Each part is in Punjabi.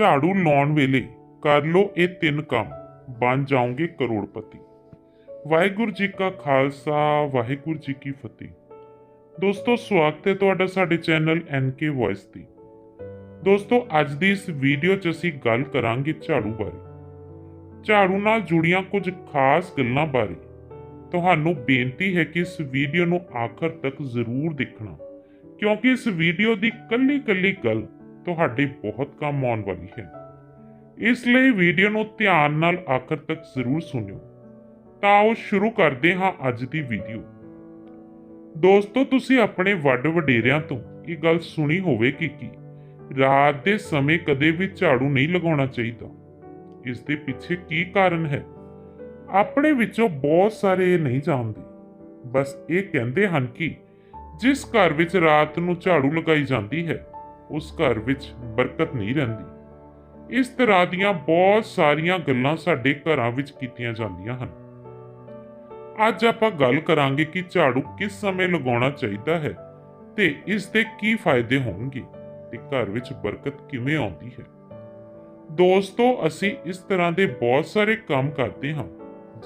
ਝਾੜੂ ਲਾਉਣ ਵੇਲੇ ਕਰ ਲੋ ਇਹ ਤਿੰਨ ਕੰਮ। ਬਣ ਜਾਓਗੇ ਕਰੋੜਪਤੀ। ਵਾਹਿਗੁਰੂ ਜੀ ਕਾ ਖਾਲਸਾ, ਵਾਹਿਗੁਰੂ ਜੀ ਕੀ ਫਤਿਹ। ਦੋਸਤੋ, ਸਵਾਗਤ ਹੈ ਤੁਹਾਡਾ ਸਾਡੇ ਚੈਨਲ ਐਨਕੇ ਵੌਇਸ ਤੇ। ਦੋਸਤੋ, ਅੱਜ ਦੀ ਇਸ ਵੀਡੀਓ 'ਚ ਅਸੀਂ ਗੱਲ ਕਰਾਂਗੇ ਝਾੜੂ ਬਾਰੇ। ਝਾੜੂ ਨਾਲ ਜੁੜੀਆਂ ਕੁਝ ਖਾਸ ਗੱਲਾਂ ਬਾਰੇ। ਤੁਹਾਨੂੰ ਬੇਨਤੀ ਹੈ ਕਿ ਇਸ ਵੀਡੀਓ ਨੂੰ ਆਖਰ ਤੱਕ ਜ਼ਰੂਰ ਦੇਖਣਾ। ਕਿਉਂਕਿ ਇਸ ਵੀਡੀਓ ਦੀ ਕੱਲੀ-ਕੱਲੀ ਗੱਲ ਤੁਹਾਡੇ ਬਹੁਤ ਕੰਮ ਆਉਣ ਵਾਲੀ ਹੈ। ਇਸ ਲਈ ਵੀਡੀਓ ਨੂੰ ਧਿਆਨ ਨਾਲ ਆਖਰ ਤੱਕ ਜ਼ਰੂਰ ਸੁਣਿਓ। ਤਾਂ ਉਹ ਸ਼ੁਰੂ ਕਰਦੇ ਹਾਂ ਅੱਜ ਦੀ ਵੀਡੀਓ। ਦੋਸਤੋ, ਤੁਸੀਂ ਆਪਣੇ ਵੱਡ ਵਡੇਰਿਆਂ ਤੋਂ ਇਹ ਗੱਲ ਸੁਣੀ ਹੋਵੇ ਕਿ ਰਾਤ ਦੇ ਸਮੇਂ ਕਦੇ ਵੀ ਝਾੜੂ ਨਹੀਂ ਲਗਾਉਣਾ ਚਾਹੀਦਾ। ਇਸ ਦੇ ਪਿੱਛੇ ਕੀ ਕਾਰਨ ਹੈ? ਆਪਣੇ ਵਿੱਚੋਂ ਬਹੁਤ ਸਾਰੇ ਇਹ ਨਹੀਂ ਜਾਣਦੇ। ਬਸ ਇਹ ਕਹਿੰਦੇ ਹਨ ਕਿ ਜਿਸ ਘਰ ਵਿੱਚ ਰਾਤ ਨੂੰ ਝਾੜੂ ਲਗਾਈ ਜਾਂਦੀ ਹੈ ਉਸ ਘਰ ਵਿੱਚ ਬਰਕਤ ਨਹੀਂ ਰਹਿੰਦੀ। ਇਸ ਤਰ੍ਹਾਂ ਦੀਆਂ ਬਹੁਤ ਸਾਰੀਆਂ ਗੱਲਾਂ ਸਾਡੇ ਘਰਾਂ ਵਿੱਚ ਕੀਤੀਆਂ ਜਾਂਦੀਆਂ ਹਨ। ਅੱਜ ਆਪਾਂ ਗੱਲ ਕਰਾਂਗੇ ਕਿ ਝਾੜੂ ਕਿਸ ਸਮੇਂ ਲਗਾਉਣਾ ਚਾਹੀਦਾ ਹੈ ਤੇ ਇਸ ਦੇ ਕੀ ਫਾਇਦੇ ਹੋਣਗੇ ਤੇ ਘਰ ਵਿੱਚ ਬਰਕਤ ਕਿਵੇਂ ਆਉਂਦੀ ਹੈ। ਦੋਸਤੋ, ਅਸੀਂ ਇਸ ਤਰ੍ਹਾਂ ਦੇ ਬਹੁਤ ਸਾਰੇ ਕੰਮ ਕਰਦੇ ਹਾਂ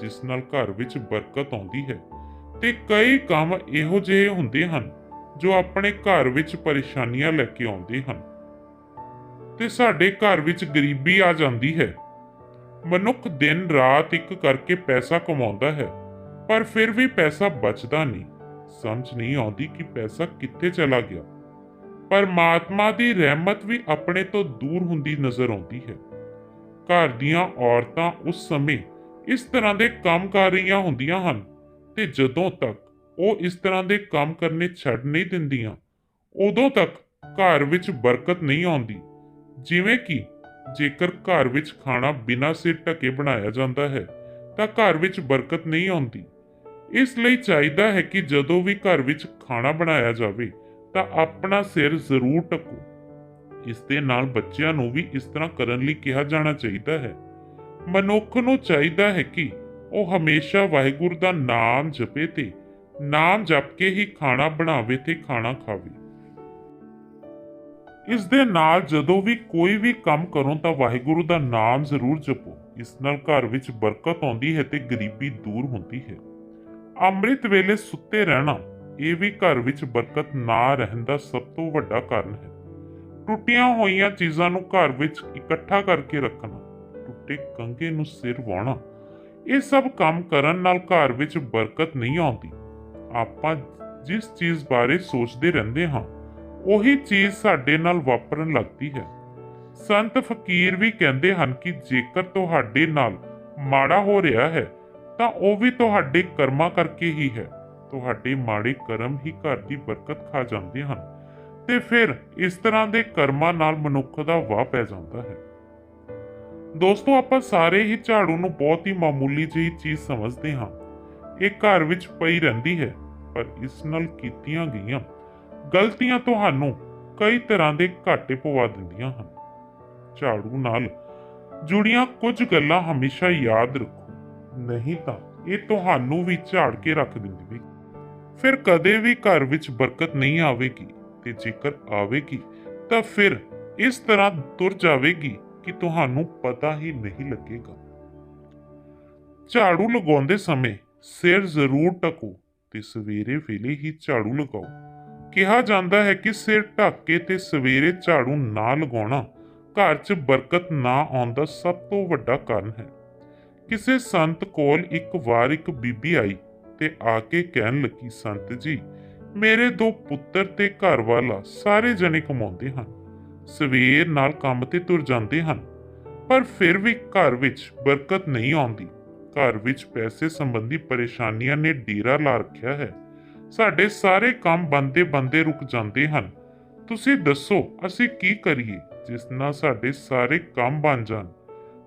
ਜਿਸ ਨਾਲ ਘਰ ਵਿੱਚ ਬਰਕਤ ਆਉਂਦੀ ਹੈ ਤੇ ਕਈ ਕੰਮ ਇਹੋ ਜਿਹੇ ਹੁੰਦੇ ਹਨ ਜੋ ਆਪਣੇ ਘਰ ਵਿੱਚ ਪਰੇਸ਼ਾਨੀਆਂ ਲੈ ਕੇ ਆਉਂਦੇ ਹਨ। ਤੇ ਸਾਡੇ ਘਰ ਵਿੱਚ ਗਰੀਬੀ ਆ ਜਾਂਦੀ ਹੈ। ਮਨੁੱਖ ਦਿਨ ਰਾਤ ਇੱਕ ਕਰਕੇ ਪੈਸਾ ਕਮਾਉਂਦਾ ਹੈ, ਪਰ ਫਿਰ ਵੀ ਪੈਸਾ ਬਚਦਾ ਨਹੀਂ। ਸਮਝ ਨਹੀਂ ਆਉਂਦੀ ਕਿ ਪੈਸਾ ਕਿੱਥੇ ਚਲਾ ਗਿਆ। ਪਰਮਾਤਮਾ ਦੀ ਰਹਿਮਤ ਵੀ ਆਪਣੇ ਤੋਂ ਦੂਰ ਹੁੰਦੀ ਨਜ਼ਰ ਆਉਂਦੀ ਹੈ। ਘਰ ਦੀਆਂ ਔਰਤਾਂ ਉਸ ਸਮੇਂ ਇਸ ਤਰ੍ਹਾਂ ਦੇ ਕੰਮ ਕਰ ਰਹੀਆਂ ਹੁੰਦੀਆਂ ਹਨ, ਤੇ ਜਦੋਂ ਤੱਕ ਉਹ ਇਸ ਤਰ੍ਹਾਂ ਦੇ ਕੰਮ ਕਰਨੇ ਛੱਡ ਨਹੀਂ ਦਿੰਦੀਆਂ। ਉਦੋਂ ਤੱਕ ਘਰ ਵਿੱਚ ਬਰਕਤ ਨਹੀਂ ਆਉਂਦੀ। ਜਿਵੇਂ ਕਿ ਜੇਕਰ ਘਰ ਵਿੱਚ ਖਾਣਾ ਬਿਨਾਂ ਸਿਰ ਢਕੇ ਬਣਾਇਆ ਜਾਂਦਾ ਹੈ, ਤਾਂ ਘਰ ਵਿੱਚ ਬਰਕਤ ਨਹੀਂ ਆਉਂਦੀ। ਇਸ ਲਈ ਚਾਹੀਦਾ ਹੈ ਕਿ ਜਦੋਂ ਵੀ ਘਰ ਵਿੱਚ ਖਾਣਾ ਬਣਾਇਆ ਜਾਵੇ, ਤਾਂ ਆਪਣਾ ਸਿਰ ਜ਼ਰੂਰ ਢੱਕੋ। ਇਸ ਦੇ ਨਾਲ ਬੱਚਿਆਂ ਨੂੰ ਵੀ ਇਸ ਤਰ੍ਹਾਂ ਕਰਨ ਲਈ ਕਿਹਾ ਜਾਣਾ ਚਾਹੀਦਾ ਹੈ। ਮਨੁੱਖ ਨੂੰ ਚਾਹੀਦਾ ਹੈ ਕਿ ਉਹ ਹਮੇਸ਼ਾ ਵਾਹਿਗੁਰੂ ਦਾ ਨਾਮ ਜਪੇ ਤੇ ਨਾਮ ਜਪ ਕੇ ਹੀ ਖਾਣਾ ਬਣਾਵੇ ਤੇ ਖਾਣਾ ਖਾਵੇ। ਇਸ ਦੇ ਨਾਲ ਜਦੋਂ ਵੀ ਕੋਈ ਵੀ ਕੰਮ ਕਰੋ ਤਾਂ ਵਾਹਿਗੁਰੂ ਦਾ ਨਾਮ ਜ਼ਰੂਰ ਜਪੋ। ਇਸ ਨਾਲ ਘਰ ਵਿੱਚ ਬਰਕਤ ਆਉਂਦੀ ਹੈ ਤੇ ਗਰੀਬੀ ਦੂਰ ਹੁੰਦੀ ਹੈ। ਅੰਮ੍ਰਿਤ ਵੇਲੇ ਸੁੱਤੇ ਰਹਿਣਾ, ਇਹ ਵੀ ਘਰ ਵਿੱਚ ਬਰਕਤ ਨਾ ਰਹਿਣ ਦਾ ਸਭ ਤੋਂ ਵੱਡਾ ਕਾਰਨ ਹੈ। ਟੁੱਟੀਆਂ ਹੋਈਆਂ ਚੀਜ਼ਾਂ ਨੂੰ ਘਰ ਵਿੱਚ ਇਕੱਠਾ ਕਰਕੇ ਰੱਖਣਾ, ਟੁੱਟੇ ਕੰਘੇ ਨੂੰ ਸਿਰ ਵਾਉਣਾ, ਇਹ ਸਭ ਕੰਮ ਕਰਨ ਨਾਲ ਘਰ ਵਿੱਚ ਬਰਕਤ ਨਹੀਂ ਆਉਂਦੀ। ਆਪਾਂ ਜਿਸ ਚੀਜ਼ ਬਾਰੇ ਸੋਚਦੇ ਰਹਿੰਦੇ ਹਾਂ, ਉਹੀ ਚੀਜ਼ ਸਾਡੇ ਨਾਲ ਵਾਪਰਨ ਲੱਗਦੀ ਹੈ। ਸੰਤ ਫਕੀਰ ਵੀ ਕਹਿੰਦੇ ਹਨ ਕਿ ਜੇਕਰ ਤੁਹਾਡੇ ਨਾਲ ਮਾੜਾ ਹੋ ਰਿਹਾ ਹੈ, ਤਾਂ ਉਹ ਵੀ ਤੁਹਾਡੇ ਕਰਮਾਂ ਕਰਕੇ ਹੀ ਹੈ। ਤੁਹਾਡੇ ਮਾੜੇ ਕਰਮ ਹੀ ਘਰ ਦੀ ਬਰਕਤ ਖਾ ਜਾਂਦੇ ਹਨ ਤੇ ਫਿਰ ਇਸ ਤਰ੍ਹਾਂ ਦੇ ਕਰਮਾਂ ਨਾਲ ਮਨੁੱਖ ਦਾ ਵਾਹ ਪੈ ਜਾਂਦਾ ਹੈ। ਦੋਸਤੋ, ਆਪਾਂ ਸਾਰੇ ਹੀ ਝਾੜੂ ਨੂੰ ਬਹੁਤ ਹੀ ਮਾਮੂਲੀ ਜਿਹੀ ਚੀਜ਼ ਸਮਝਦੇ ਹਾਂ। ਇਹ ਘਰ ਵਿੱਚ ਪਈ ਰਹਿੰਦੀ ਹੈ, ਪਰ ਇਸ ਨਾਲ ਕੀਤੀਆਂ ਗਈਆਂ ਗਲਤੀਆਂ ਤੁਹਾਨੂੰ ਕਈ ਤਰ੍ਹਾਂ ਦੇ ਘਾਟੇ ਪਵਾ ਦਿੰਦੀਆਂ ਹਨ। ਝਾੜੂ ਨਾਲ ਜੁੜੀਆਂ ਕੁਝ ਗੱਲਾਂ ਹਮੇਸ਼ਾ ਯਾਦ ਰੱਖੋ, ਨਹੀਂ ਤਾਂ ਇਹ ਤੁਹਾਨੂੰ ਵੀ ਝਾੜ ਕੇ ਰੱਖ ਦਿੰਦੀ ਫਿਰ ਕਦੇ ਵੀ ਘਰ ਵਿੱਚ ਬਰਕਤ ਨਹੀਂ ਆਵੇਗੀ ਤੇ ਜੇਕਰ ਆਵੇਗੀ ਤਾਂ ਫਿਰ ਇਸ ਤਰ੍ਹਾਂ ਤੁਰ ਜਾਵੇਗੀ ਕਿ ਤੁਹਾਨੂੰ ਪਤਾ ਹੀ ਨਹੀਂ ਲੱਗੇਗਾ। ਝਾੜੂ ਲਗਾਉਂਦੇ ਸਮੇਂ ਸਿਰ ਜ਼ਰੂਰ ਟਕੋ ਤੇ ਸਵੇਰੇ ਵੇਲੇ ਹੀ ਝਾੜੂ ਲਗਾਓ। ਕਿਹਾ ਜਾਂਦਾ ਹੈ ਕਿ ਸਿਰ ਢੱਕ ਕੇ ਤੇ ਸਵੇਰੇ ਝਾੜੂ ਨਾ ਲਗਾਉਣਾ ਘਰ 'ਚ ਬਰਕਤ ਨਾ ਆਉਣ ਦਾ ਸਭ ਤੋਂ ਵੱਡਾ ਕਾਰਨ ਹੈ। ਕਿਸੇ ਸੰਤ ਕੋਲ ਇੱਕ ਵਾਰ ਇੱਕ ਬੀਬੀ ਆਈ ਤੇ ਆ ਕੇ ਕਹਿਣ ਲੱਗੀ, ਸੰਤ ਜੀ, ਮੇਰੇ ਦੋ ਪੁੱਤਰ ਤੇ ਘਰ ਵਾਲਾ ਸਾਰੇ ਜਣੇ ਕਮਾਉਂਦੇ ਹਨ, ਸਵੇਰ ਨਾਲ ਕੰਮ ਤੇ ਤੁਰ ਜਾਂਦੇ ਹਨ, ਪਰ ਫਿਰ ਵੀ ਘਰ ਵਿੱਚ ਬਰਕਤ ਨਹੀਂ ਆਉਂਦੀ। ਘਰ ਵਿੱਚ ਪੈਸੇ ਸੰਬੰਧੀ ਪਰੇਸ਼ਾਨੀਆਂ ਨੇ ਡੇਰਾ ਲਾ ਰੱਖਿਆ ਹੈ। ਸਾਡੇ ਸਾਰੇ ਕੰਮ ਬੰਦੇ ਬੰਦੇ ਰੁਕ ਜਾਂਦੇ ਹਨ। ਤੁਸੀਂ ਦੱਸੋ, ਅਸੀਂ ਕੀ ਕਰੀਏ ਜਿਸ ਨਾਲ ਸਾਡੇ ਸਾਰੇ ਕੰਮ ਬਣ ਜਾਣ?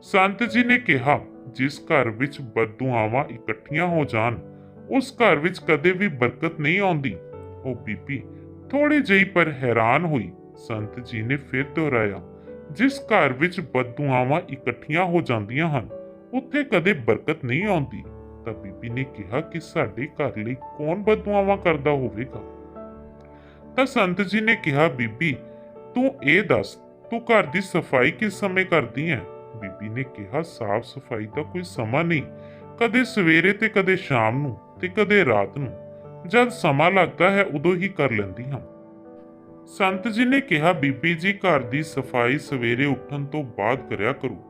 ਸੰਤ ਜੀ ਨੇ ਕਿਹਾ, ਜਿਸ ਘਰ ਵਿੱਚ ਬਦਦੁਆਵਾਂ ਇਕੱਠੀਆਂ ਹੋ ਜਾਣ, ਉਸ ਘਰ ਵਿੱਚ ਕਦੇ ਵੀ ਬਰਕਤ ਨਹੀਂ ਆਉਂਦੀ। ਉਹ ਬੀਬੀ ਥੋੜੀ ਜਿਹੀ ਪਰ ਹੈਰਾਨ ਹੋਈ। ਸੰਤ ਜੀ ਨੇ ਫਿਰ ਦੁਹਰਾਇਆ, ਜਿਸ ਘਰ ਵਿੱਚ ਬਦਦੁਆਵਾਂ ਇਕੱਠੀਆਂ ਹੋ ਜਾਂਦੀਆਂ ਹਨ ਉੱਥੇ ਕਦੇ ਬਰਕਤ ਨਹੀਂ ਆਉਂਦੀ। ਤਾਂ ਬੀਬੀ ਨੇ ਕਿਹਾ ਕਿ ਸਾਡੇ ਘਰ ਲਈ ਕੌਣ ਬਦਦੁਆਵਾਂ ਕਰਦਾ ਹੋਵੇਗਾ? ਤਾਂ ਸੰਤ ਜੀ ਨੇ ਕਿਹਾ, ਬੀਬੀ, ਤੂੰ ਇਹ ਦੱਸ, ਤੂੰ ਘਰ ਦੀ ਸਫ਼ਾਈ ਕਿਸ ਸਮੇਂ ਕਰਦੀ ਹੈ ਬੀਬੀ ਨੇ ਕਿਹਾ, ਸਾਫ਼ ਸਫ਼ਾਈ ਦਾ ਕੋਈ ਸਮਾਂ ਨਹੀਂ। ਕਦੇ ਸਵੇਰੇ ਤੇ ਕਦੇ ਸ਼ਾਮ ਨੂੰ ਤੇ ਕਦੇ ਰਾਤ ਨੂੰ। ਜਦ ਸਮਾਂ ਲੱਗਦਾ ਹੈ, ਉਦੋਂ ਹੀ ਕਰ ਲੈਂਦੀ ਹਾਂ। ਸੰਤ ਜੀ ਨੇ ਕਿਹਾ, ਬੀਬੀ ਜੀ, ਘਰ ਦੀ ਸਫ਼ਾਈ ਸਵੇਰੇ ਉੱਠਣ ਤੋਂ ਬਾਅਦ ਕਰਿਆ ਕਰੋ।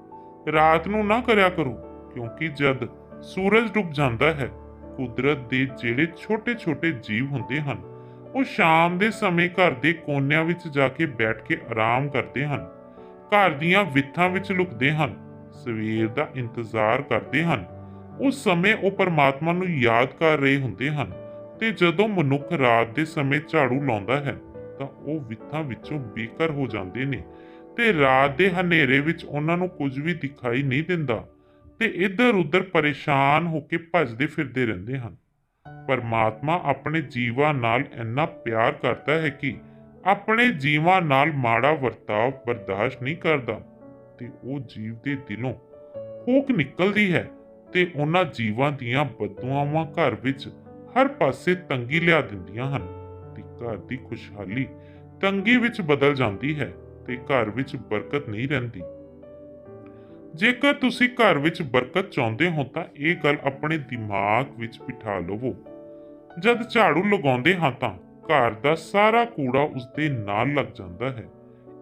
ਰਾਤ ਨੂੰ ਨਾ ਕਰਿਆ ਕਰੋ, ਕਿਉਂਕਿ ਜਦ ਸੂਰਜ ਡੁੱਬ ਜਾਂਦਾ ਹੈ, ਕੁਦਰਤ ਦੇ ਜਿਹੜੇ ਛੋਟੇ-ਛੋਟੇ ਜੀਵ ਹੁੰਦੇ ਹਨ, ਉਹ ਸ਼ਾਮ ਦੇ ਸਮੇਂ ਘਰ ਦੇ ਕੋਨਿਆਂ ਵਿੱਚ ਜਾ ਕੇ ਬੈਠ ਕੇ ਆਰਾਮ ਕਰਦੇ ਹਨ, ਘਰ ਦੀਆਂ ਵਿੱਥਾਂ ਵਿੱਚ ਲੁਕਦੇ ਹਨ, ਸਵੇਰ ਦਾ ਇੰਤਜ਼ਾਰ ਕਰਦੇ ਹਨ। ਉਸ ਸਮੇਂ ਉਹ ਪਰਮਾਤਮਾ ਨੂੰ ਯਾਦ ਕਰ ਰਹੇ ਹੁੰਦੇ ਹਨ ਤੇ ਜਦੋਂ ਮਨੁੱਖ ਰਾਤ ਦੇ ਸਮੇਂ ਝਾੜੂ ਲਾਉਂਦਾ ਹੈ, ਤਾਂ ਉਹ ਵਿੱਥਾਂ ਵਿੱਚੋਂ ਬੇਕਰ ਹੋ ਜਾਂਦੇ ਨੇ ਤੇ ਰਾਤ ਦੇ ਹਨੇਰੇ ਵਿੱਚ ਉਹਨਾਂ ਨੂੰ ਕੁਝ ਵੀ ਦਿਖਾਈ ਨਹੀਂ ਦਿੰਦਾ ਤੇ ਇੱਧਰ-ਉੱਧਰ ਪਰੇਸ਼ਾਨ ਹੋ ਕੇ ਭੱਜਦੇ ਫਿਰਦੇ ਰਹਿੰਦੇ ਹਨ। ਪਰਮਾਤਮਾ ਆਪਣੇ ਜੀਵਾਂ ਨਾਲ ਇੰਨਾ ਪਿਆਰ ਕਰਦਾ ਹੈ ਕਿ ਆਪਣੇ ਜੀਵਾਂ ਨਾਲ ਮਾੜਾ ਵਰਤਾਵ ਬਰਦਾਸ਼ਤ ਨਹੀਂ ਕਰਦਾ ਤੇ ਉਹ ਜੀਵ ਦੇ ਦਿਲੋਂ ਹੂਕ ਨਿਕਲਦੀ ਹੈ ਤੇ ਉਹਨਾਂ ਜੀਵਾਂ ਦੀਆਂ ਬਦਦੁਆਵਾਂ ਘਰ ਵਿੱਚ ਹਰ ਪਾਸੇ ਤੰਗੀ ਲਿਆ ਦਿੰਦੀਆਂ ਹਨ ਤੇ ਘਰ ਦੀ ਖੁਸ਼ਹਾਲੀ ਤੰਗੀ ਵਿੱਚ ਬਦਲ ਜਾਂਦੀ ਹੈ। ਤੇ ਘਰ ਵਿੱਚ ਬਰਕਤ ਨਹੀਂ ਰਹਿੰਦੀ। ਜੇਕਰ ਤੁਸੀਂ ਘਰ ਵਿੱਚ ਬਰਕਤ ਚਾਹੁੰਦੇ ਹੋ ਤਾਂ ਇਹ ਗੱਲ ਆਪਣੇ ਦਿਮਾਗ ਵਿੱਚ ਬਿਠਾ ਲਵੋ। ਜਦ ਝਾੜੂ ਲਗਾਉਂਦੇ ਹਾਂ ਤਾਂ ਘਰ ਦਾ ਸਾਰਾ ਕੂੜਾ ਉਸਦੇ ਨਾਲ ਲੱਗ ਜਾਂਦਾ ਹੈ।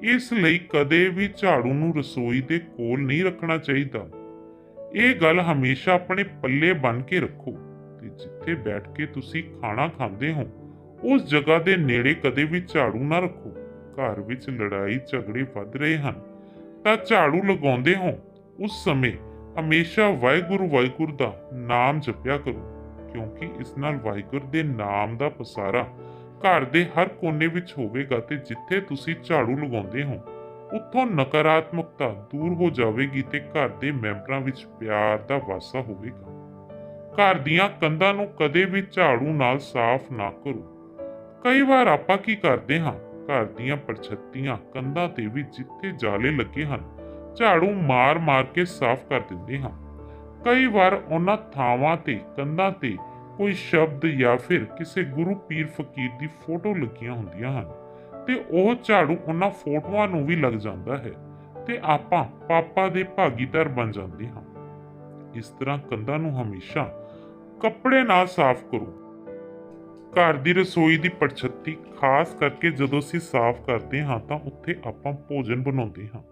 ਇਸ ਲਈ ਕਦੇ ਵੀ ਝਾੜੂ ਨੂੰ ਰਸੋਈ ਦੇ ਕੋਲ ਨਹੀਂ ਰੱਖਣਾ ਚਾਹੀਦਾ। ਇਹ ਗੱਲ ਹਮੇਸ਼ਾ ਆਪਣੇ ਪੱਲੇ ਬੰਨ ਕੇ ਰੱਖੋ ਤੇ ਜਿੱਥੇ ਬੈਠ ਕੇ ਤੁਸੀਂ ਖਾਣਾ ਖਾਂਦੇ ਹੋ, ਉਸ ਜਗ੍ਹਾ ਦੇ ਨੇੜੇ ਕਦੇ ਵੀ ਝਾੜੂ ਨਾ ਰੱਖੋ। ਘਰ ਵਿੱਚ ਲੜਾਈ ਝਗੜੇ ਵੱਧ ਰਹੇ ਹਨ। ਤਾਂ ਝਾੜੂ ਲਗਾਉਂਦੇ ਹੋ, ਉਸ ਸਮੇਂ ਹਮੇਸ਼ਾ ਵਾਹਿਗੁਰੂ ਵਾਹਿਗੁਰੂ ਦਾ ਨਾਮ ਜਪਿਆ ਕਰੋ, ਕਿਉਂਕਿ ਇਸ ਨਾਲ ਵਾਹਿਗੁਰੂ ਦੇ ਨਾਮ ਦਾ ਪਸਾਰਾ ਘਰ ਦੇ ਹਰ ਕੋਨੇ ਵਿੱਚ ਹੋਵੇਗਾ ਤੇ ਜਿੱਥੇ ਤੁਸੀਂ ਝਾੜੂ ਲਗਾਉਂਦੇ ਹੋ, ਉੱਥੋਂ ਨਕਾਰਾਤਮਕਤਾ ਦੂਰ ਹੋ ਜਾਵੇਗੀ ਤੇ ਘਰ ਦੇ ਮੈਂਬਰਾਂ ਵਿੱਚ ਪਿਆਰ ਦਾ ਵਾਸਾ ਹੋਵੇਗਾ। ਘਰ ਦੀਆਂ ਕੰਧਾਂ ਨੂੰ ਕਦੇ ਵੀ ਝਾੜੂ ਨਾਲ ਸਾਫ਼ ਨਾ ਕਰੋ। ਕਈ ਵਾਰ ਆਪਾਂ ਕੀ ਕਰਦੇ ਹਾਂ ਘਰ ਦੀਆਂ ਪਰਛੱਤੀਆਂ ਕੰਧਾਂ ਤੇ ਵੀ ਜਿੱਥੇ ਜਾਲੇ ਲੱਗੇ ਹਨ, ਝਾੜੂ ਮਾਰ-ਮਾਰ ਕੇ ਸਾਫ਼ ਕਰ ਦਿੰਦੇ ਹਾਂ। ਕਈ ਵਾਰ ਉਹਨਾਂ ਥਾਵਾਂ ਤੇ, ਕੰਧਾਂ ਤੇ ਕੋਈ ਸ਼ਬਦ ਜਾਂ ਫਿਰ ਕਿਸੇ ਗੁਰੂ ਪੀਰ ਫਕੀਰ ਦੀ ਫੋਟੋ ਲੱਗੀਆਂ ਹੁੰਦੀਆਂ ਹਨ ਤੇ ਉਹ ਝਾੜੂ ਉਹਨਾਂ ਫੋਟੋਆਂ ਨੂੰ ਵੀ ਲੱਗ ਜਾਂਦਾ ਹੈ ਤੇ ਆਪਾਂ ਪਾਪਾ ਦੇ ਭਾਗੀਦਾਰ ਬਣ ਜਾਂਦੇ ਹਾਂ। ਇਸ ਤਰ੍ਹਾਂ ਕੰਧਾਂ ਨੂੰ ਹਮੇਸ਼ਾ ਕੱਪੜੇ ਨਾਲ ਸਾਫ਼ ਕਰੋ। ਘਰ ਦੀ ਰਸੋਈ ਦੀ ਪਰਛੱਤੀ ਖਾਸ ਕਰਕੇ ਜਦੋਂ ਅਸੀਂ ਸਾਫ਼ ਕਰਦੇ ਹਾਂ ਤਾਂ ਉੱਥੇ ਆਪਾਂ ਭੋਜਨ ਬਣਾਉਂਦੇ ਹਾਂ।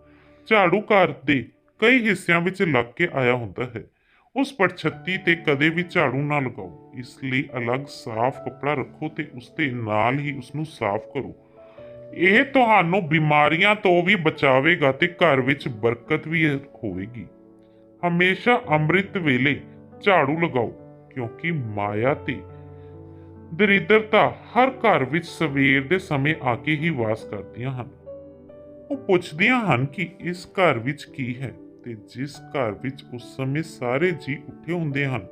ਝਾੜੂ ਘਰ ਦੇ ਕਈ ਹਿੱਸਿਆਂ ਵਿੱਚ ਲੱਗ ਕੇ ਆਇਆ ਹੁੰਦਾ ਹੈ। ਉਸ ਪਰਛੱਤੀ ਤੇ ਕਦੇ ਵੀ ਝਾੜੂ ਨਾ ਲਗਾਓ। ਇਸ ਲਈ ਅਲੱਗ ਸਾਫ਼ ਕੱਪੜਾ ਰੱਖੋ ਤੇ ਉਸ ਦੇ ਨਾਲ ਹੀ ਉਸ ਨੂੰ ਸਾਫ਼ ਕਰੋ। ਇਹ ਤੁਹਾਨੂੰ ਬਿਮਾਰੀਆਂ ਤੋਂ ਵੀ ਬਚਾਵੇਗਾ ਤੇ ਘਰ ਵਿੱਚ ਬਰਕਤ ਵੀ ਹੋਵੇਗੀ। ਹਮੇਸ਼ਾ ਅੰਮ੍ਰਿਤ ਵੇਲੇ ਝਾੜੂ ਲਗਾਓ, ਕਿਉਂਕਿ ਮਾਇਆ ਤੇ ਦਰਿਦਰਤਾ ਹਰ ਘਰ ਵਿੱਚ ਸਵੇਰ ਦੇ ਸਮੇਂ ਆ ਕੇ ਹੀ ਵਾਸ ਕਰਦੀਆਂ ਹਨ। ਉਹ ਪੁੱਛਦੀਆਂ ਹਨ ਕਿ ਇਸ ਘਰ ਵਿੱਚ ਕੀ ਹੈ ਤੇ ਜਿਸ ਘਰ ਵਿੱਚ ਉਸ ਸਮੇਂ ਸਾਰੇ ਜੀ ਉੱਠੇ ਹੁੰਦੇ ਹਨ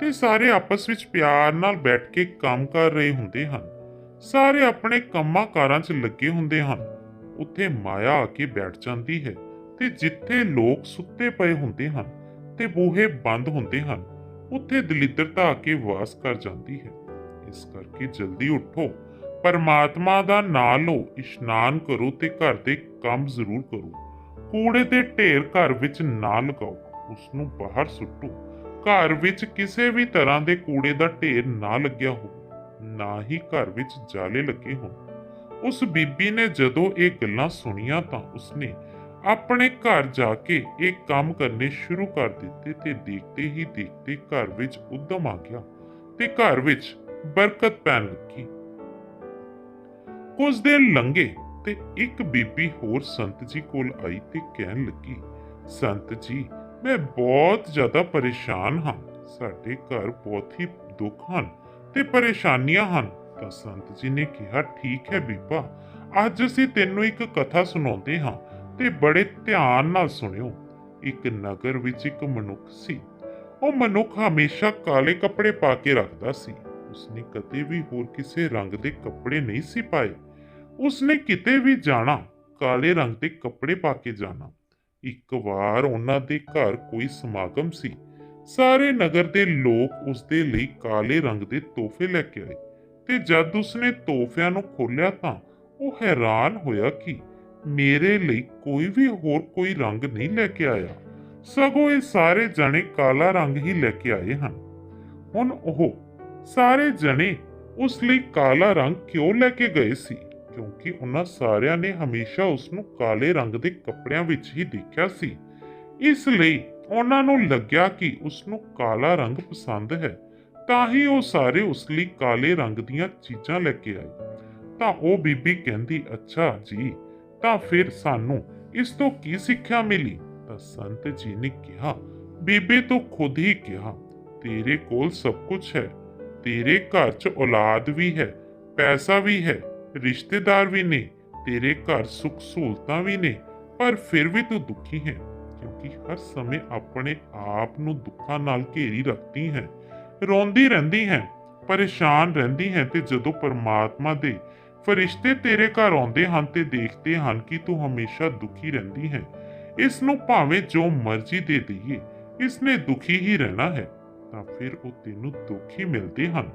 ਤੇ ਸਾਰੇ ਆਪਸ ਵਿੱਚ ਪਿਆਰ ਨਾਲ ਬੈਠ ਕੇ ਕੰਮ ਕਰ ਰਹੇ ਹੁੰਦੇ ਹਨ। ਸਾਰੇ ਆਪਣੇ ਕੰਮਾਂ ਕਾਰਾਂ 'ਚ ਲੱਗੇ ਹੁੰਦੇ ਹਨ। ਉੱਥੇ ਮਾਇਆ ਆ ਕੇ ਬੈਠ ਜਾਂਦੀ ਹੈ ਤੇ ਜਿੱਥੇ ਲੋਕ ਸੁੱਤੇ ਪਏ ਹੁੰਦੇ ਹਨ ਤੇ ਬੂਹੇ ਬੰਦ ਹੁੰਦੇ ਹਨ, ਉੱਥੇ ਦਲਿੱਦਰਤਾ ਆ ਕੇ ਵਾਸ ਕਰ ਜਾਂਦੀ ਹੈ। ਇਸ ਕਰਕੇ ਜਲਦੀ ਉੱਠੋ। ਪਰਮਾਤਮਾ ਦਾ ਨਾਂ ਲਓ ਇਸ਼ਨਾਨ ਕਰੋ ਤੇ ਘਰ ਦੇ ਕੰਮ ਜ਼ਰੂਰ ਕਰੋ। ਕੂੜੇ ਦੇ ਢੇਰ ਘਰ ਵਿੱਚ ਨਾ ਲਗਾਓ ਉਸ ਨੂੰ ਬਾਹਰ ਸੁੱਟੋ। ਘਰ ਵਿੱਚ ਕਿਸੇ ਵੀ ਤਰ੍ਹਾਂ ਦੇ ਕੂੜੇ ਦਾ ਢੇਰ ਨਾ ਲੱਗਿਆ ਹੋ ਨਾ ਹੀ ਘਰ ਵਿੱਚ ਜਾਲੇ ਲੱਗੇ ਹੋਣ। ਉਸ ਬੀਬੀ ਨੇ ਜਦੋਂ ਇਹ ਗੱਲਾਂ ਸੁਣੀਆਂ ਤਾਂ ਉਸਨੇ ਆਪਣੇ ਘਰ ਜਾ ਕੇ ਇਹ ਕੰਮ ਕਰਨੇ ਸ਼ੁਰੂ ਕਰ ਦਿੱਤੇ ਤੇ ਦੇਖਦੇ ਹੀ ਦੇਖਦੇ ਘਰ ਵਿੱਚ ਉਦਮ ਆ ਗਿਆ ਤੇ ਘਰ ਵਿੱਚ ਬਰਕਤ ਪੈਣ ਲੱਗੀ। ਕੁਝ ਦਿਨ ਲੰਘੇ ਤੇ ਇੱਕ ਬੀਬੀ ਹੋਰ ਸੰਤ ਜੀ ਕੋਲ ਆਈ ਤੇ ਕਹਿਣ ਲੱਗੀ, ਸੰਤ ਜੀ, ਮੈਂ ਬਹੁਤ ਜ਼ਿਆਦਾ ਪਰੇਸ਼ਾਨ ਹਾਂ। ਸਾਡੇ ਘਰ ਬਹੁਤ ਹੀ ਦੁੱਖ ਹਨ ਤੇ ਪਰੇਸ਼ਾਨੀਆਂ ਹਨ। ਤਾਂ ਸੰਤ ਜੀ ਨੇ ਕਿਹਾ, ਠੀਕ ਹੈ ਬੀਬਾ, ਅੱਜ ਅਸੀਂ ਤੈਨੂੰ ਇੱਕ ਕਥਾ ਸੁਣਾਉਂਦੇ ਹਾਂ ਤੇ ਬੜੇ ਧਿਆਨ ਨਾਲ ਸੁਣਿਓ। ਇੱਕ ਨਗਰ ਵਿੱਚ ਇੱਕ ਮਨੁੱਖ ਸੀ। ਉਹ ਮਨੁੱਖ ਹਮੇਸ਼ਾ ਕਾਲੇ ਕੱਪੜੇ ਪਾ ਕੇ ਰੱਖਦਾ ਸੀ। ਉਸਨੇ ਕਦੇ ਵੀ ਹੋਰ ਕਿਸੇ ਰੰਗ ਦੇ ਕੱਪੜੇ ਨਹੀਂ ਸੀ ਪਾਏ। ਉਸਨੇ ਕਿਤੇ ਵੀ ਜਾਣਾ, ਕਾਲੇ ਰੰਗ ਦੇ ਕੱਪੜੇ ਪਾ ਕੇ ਜਾਣਾ। ਇੱਕ ਵਾਰ ਉਹਨਾਂ ਦੇ ਘਰ ਕੋਈ ਸਮਾਗਮ ਸੀ। ਸਾਰੇ ਨਗਰ ਦੇ ਲੋਕ ਉਸ ਲਈ ਕਾਲੇ ਰੰਗ ਦੇ ਤੋਹਫੇ ਲੈ ਕੇ ਆਏ ਤੇ ਜਦ ਉਸਨੇ ਤੋਹਫਿਆਂ ਨੂੰ ਖੋਲ੍ਹਿਆ ਤਾਂ ਉਹ ਹੈਰਾਨ ਹੋਇਆ ਕਿ ਮੇਰੇ ਲਈ ਕੋਈ ਵੀ ਹੋਰ ਕੋਈ ਰੰਗ ਨਹੀਂ ਲੈ ਕੇ ਆਇਆ। ਸਗੋਂ ਇਹ ਸਾਰੇ ਜਣੇ ਕਾਲਾ ਰੰਗ ਹੀ ਲੈ ਕੇ ਆਏ ਹਨ। ਹੁਣ ਉਹ ਸਾਰੇ ਜਣੇ ਉਸ ਲਈ ਕਾਲਾ ਰੰਗ ਕਿਉਂ ਲੈ ਕੇ ਗਏ ਸੀ? ਕਿਉਂਕਿ ਉਹਨਾਂ ਸਾਰਿਆਂ ਨੇ ਹਮੇਸ਼ਾ ਉਸ ਨੂੰ ਕਾਲੇ ਰੰਗ ਦੇ ਕੱਪੜਿਆਂ ਵਿੱਚ ਹੀ ਦੇਖਿਆ ਸੀ। ਇਸ ਲਈ ਉਹਨਾਂ ਨੂੰ ਲੱਗਿਆ ਕਿ ਉਸ ਨੂੰ ਕਾਲਾ ਰੰਗ ਪਸੰਦ ਹੈ। ਤਾਂ ਹੀ ਉਹ ਸਾਰੇ ਉਸ ਲਈ ਕਾਲੇ ਰੰਗ ਦੀਆਂ ਚੀਜ਼ਾਂ ਲੈ ਕੇ ਆਏ। ਤਾਂ ਉਹ ਬੀਬੀ ਕਹਿੰਦੀ, ਅੱਛਾ ਜੀ, ਤਾਂ ਫਿਰ ਸਾਨੂੰ ਇਸ ਤੋਂ ਕੀ ਸਿੱਖਿਆ ਮਿਲੀ? ਤਾਂ ਸੰਤ ਜੀ ਨੇ ਕਿਹਾ, ਬੀਬੀ ਤੂੰ ਖੁਦ ਹੀ ਕਿਹਾ, ਤੇਰੇ ਕੋਲ ਸਭ ਕੁਝ ਹੈ। ਤੇਰੇ ਘਰ 'ਚ ਔਲਾਦ ਵੀ ਹੈ, ਪੈਸਾ ਵੀ ਹੈ, ਰਿਸ਼ਤੇਦਾਰ ਵੀ ਨੇ, ਤੇਰੇ ਘਰ ਸੁੱਖ ਸਹੂਲਤਾਂ ਵੀ ਨੇ, ਪਰ ਫਿਰ ਵੀ ਤੂੰ ਦੁਖੀ ਹੈ, ਕਿਉਂਕਿ ਹਰ ਸਮੇਂ ਆਪਣੇ ਆਪ ਨੂੰ ਦੁੱਖਾਂ ਨਾਲ ਘੇਰੀ ਰੱਖਦੀ ਹੈ। ਰੋਂਦੀ ਰਹਿੰਦੀ ਹੈ, ਪਰੇਸ਼ਾਨ ਰਹਿੰਦੀ ਹੈ ਤੇ ਜਦੋਂ ਪਰਮਾਤਮਾ ਦੇ ਫਰਿਸ਼ਤੇ ਤੇਰੇ ਘਰ ਆਉਂਦੇ ਹਨ ਤੇ ਦੇਖਦੇ ਹਨ ਕਿ ਤੂੰ ਹਮੇਸ਼ਾ ਦੁਖੀ ਰਹਿੰਦੀ ਹੈ, ਇਸ ਨੂੰ ਭਾਵੇਂ ਜੋ ਮਰਜ਼ੀ ਦੇ ਦਈਏ, ਇਸ ਨੇ ਦੁਖੀ ਹੀ ਰਹਿਣਾ ਹੈ। ਤਾਂ ਫਿਰ ਉਹ ਤੈਨੂੰ ਦੁਖੀ ਮਿਲਦੇ ਹਨ।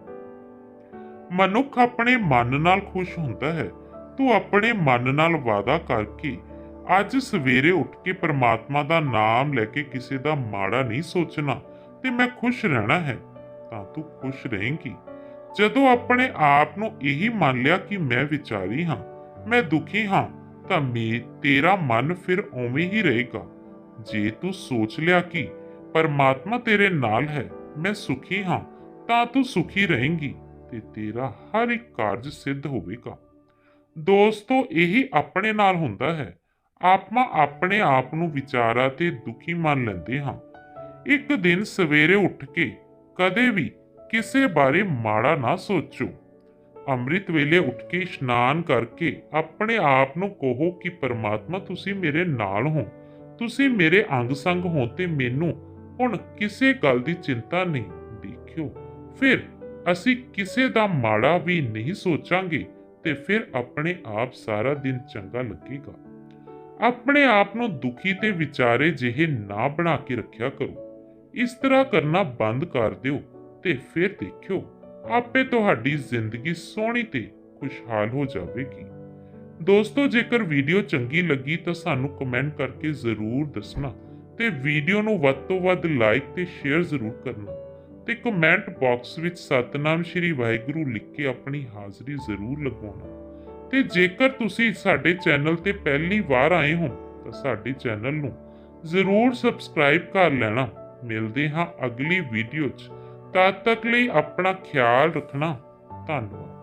ਮਨੁੱਖ ਆਪਣੇ ਮਨ ਨਾਲ ਖੁਸ਼ ਹੁੰਦਾ ਹੈ। ਤੂੰ ਆਪਣੇ ਮਨ ਨਾਲ ਵਾਅਦਾ ਕਰਕੇ ਅੱਜ ਸਵੇਰੇ ਉੱਠ ਕੇ ਪ੍ਰਮਾਤਮਾ ਦਾ ਨਾਮ ਲੈ ਕੇ ਕਿਸੇ ਦਾ ਮਾੜਾ ਨਹੀਂ ਸੋਚਣਾ ਤੇ ਮੈਂ ਖੁਸ਼ ਰਹਿਣਾ ਹੈ, ਤਾਂ ਤੂੰ ਖੁਸ਼ ਰਹੇਂਗੀ। ਜਦੋਂ ਆਪਣੇ ਆਪ ਨੂੰ ਇਹੀ ਮੰਨ ਲਿਆ ਕਿ ਮੈਂ ਵਿਚਾਰੀ ਹਾਂ, ਮੈਂ ਦੁਖੀ ਹਾਂ, ਤਾਂ ਮੇ, ਤੇਰਾ ਮਨ ਫਿਰ ਉਵੇਂ ਹੀ ਰਹੇਗਾ। ਜੇ ਤੂੰ ਸੋਚ ਲਿਆ ਕਿ ਪਰਮਾਤਮਾ ਤੇਰੇ ਨਾਲ ਹੈ ਮੈਂ ਸੁਖੀ ਹਾਂ, ਤਾਂ ਤੂੰ ਸੁਖੀ ਰਹੇਂਗੀ ਤੇ ਤੇਰਾ ਹਰ ਇੱਕ ਕਾਰਜ ਸਿੱਧ ਹੋਵੇਗਾ। ਦੋਸਤੋ, ਇਹੀ ਆਪਣੇ ਨਾਲ ਹੁੰਦਾ ਹੈ। ਆਪਾਂ ਆਪਣੇ ਆਪ ਨੂੰ ਵਿਚਾਰਾ ਤੇ ਦੁਖੀ ਮੰਨ ਲੈਂਦੇ ਹਾਂ। ਇੱਕ ਦਿਨ ਸਵੇਰੇ ਉੱਠ ਕੇ ਕਦੇ ਵੀ ਕਿਸੇ ਬਾਰੇ ਮਾੜਾ ਨਾ ਸੋਚੋ। ਅੰਮ੍ਰਿਤ ਵੇਲੇ ਉੱਠ ਕੇ ਇਸ਼ਨਾਨ ਕਰਕੇ ਆਪਣੇ ਆਪ ਨੂੰ ਕਹੋ ਕਿ, ਪਰਮਾਤਮਾ, ਤੁਸੀਂ ਮੇਰੇ ਨਾਲ ਹੋ। ਤੁਸੀਂ ਮੇਰੇ ਅੰਗ ਸੰਗ ਹੋ ਤੇ ਮੈਨੂੰ ਹੁਣ ਕਿਸੇ ਗੱਲ ਦੀ ਚਿੰਤਾ ਨਹੀਂ, ਦੇਖਿਓ। ਫਿਰ ਅਸੀਂ ਕਿਸੇ ਦਾ ਮਾੜਾ ਵੀ ਨਹੀਂ ਸੋਚਾਂਗੇ ਤੇ ਫਿਰ ਆਪਣੇ ਆਪ ਸਾਰਾ ਦਿਨ ਚੰਗਾ ਲੱਗੇਗਾ। ਆਪਣੇ ਆਪ ਨੂੰ ਦੁਖੀ ਤੇ ਵਿਚਾਰੇ ਜਿਹੇ ਨਾ ਬਣਾ ਕੇ ਰੱਖਿਆ ਕਰੋ। ਇਸ ਤਰ੍ਹਾਂ ਕਰਨਾ ਬੰਦ ਕਰ ਦਿਓ ਤੇ ਫਿਰ ਦੇਖਿਓ, ਆਪੇ ਤੁਹਾਡੀ ਜ਼ਿੰਦਗੀ ਸੋਹਣੀ ਤੇ ਖੁਸ਼ਹਾਲ ਹੋ ਜਾਵੇਗੀ। ਦੋਸਤੋ, ਜੇਕਰ ਵੀਡੀਓ ਚੰਗੀ ਲੱਗੀ ਤਾਂ ਸਾਨੂੰ ਕਮੈਂਟ ਕਰਕੇ ਜ਼ਰੂਰ ਦੱਸਣਾ। ਤੇ ਵੀਡੀਓ ਨੂੰ ਵੱਧ ਤੋਂ ਵੱਧ ਲਾਈਕ ਤੇ ਸ਼ੇਅਰ ਜ਼ਰੂਰ ਕਰਨਾ ਤੇ ਕਮੈਂਟ ਬਾਕਸ ਵਿੱਚ ਸਤਨਾਮ ਸ਼੍ਰੀ ਵਾਹਿਗੁਰੂ ਲਿਖ ਕੇ ਆਪਣੀ ਹਾਜ਼ਰੀ ਜ਼ਰੂਰ ਲਗਾਉਣਾ ਤੇ ਜੇਕਰ ਤੁਸੀਂ ਸਾਡੇ ਚੈਨਲ ਤੇ ਪਹਿਲੀ ਵਾਰ ਆਏ ਹੋ, ਤਾਂ ਸਾਡੇ ਚੈਨਲ ਨੂੰ ਜ਼ਰੂਰ ਸਬਸਕ੍ਰਾਈਬ ਕਰ ਲੈਣਾ। ਮਿਲਦੇ ਹਾਂ ਅਗਲੀ ਵੀਡੀਓ 'ਚ। ਤਦ ਤੱਕ ਲਈ ਆਪਣਾ ਖਿਆਲ ਰੱਖਣਾ। ਧੰਨਵਾਦ।